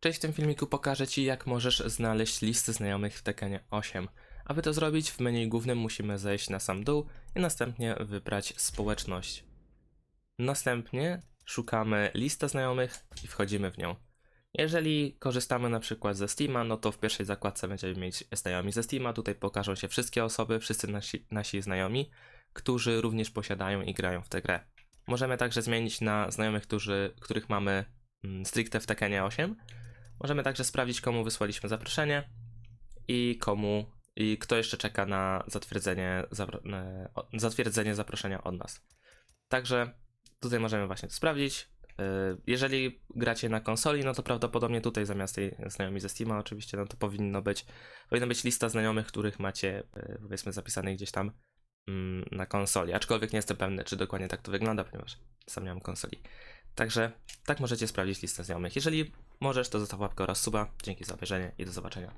Cześć, w tym filmiku pokażę Ci jak możesz znaleźć listy znajomych w Tekenie 8. Aby to zrobić w menu głównym musimy zejść na sam dół i następnie wybrać społeczność. Następnie szukamy lista znajomych i wchodzimy w nią. Jeżeli korzystamy na przykład ze Steama, no to w pierwszej zakładce będziemy mieć znajomi ze Steama. Tutaj pokażą się wszystkie osoby, wszyscy nasi, nasi znajomi, którzy również posiadają i grają w tę grę. Możemy także zmienić na znajomych, którzy, których mamy mm, stricte w Tekenie 8. Możemy także sprawdzić, komu wysłaliśmy zaproszenie i komu i kto jeszcze czeka na zatwierdzenie, zatwierdzenie zaproszenia od nas. Także tutaj możemy właśnie to sprawdzić. E, Jeżeli gracie na konsoli, no to prawdopodobnie tutaj zamiast tej znajomi ze Steama oczywiście, no to powinno być, powinna być lista znajomych, których macie e, powiedzmy zapisanych gdzieś tam mm, na konsoli. Aczkolwiek nie jestem pewny, czy dokładnie tak to wygląda, ponieważ sam nie mam konsoli. Także tak możecie sprawdzić listę znajomych. Jeżeli możesz, to zostaw łapkę oraz suba. Dzięki za obejrzenie i do zobaczenia.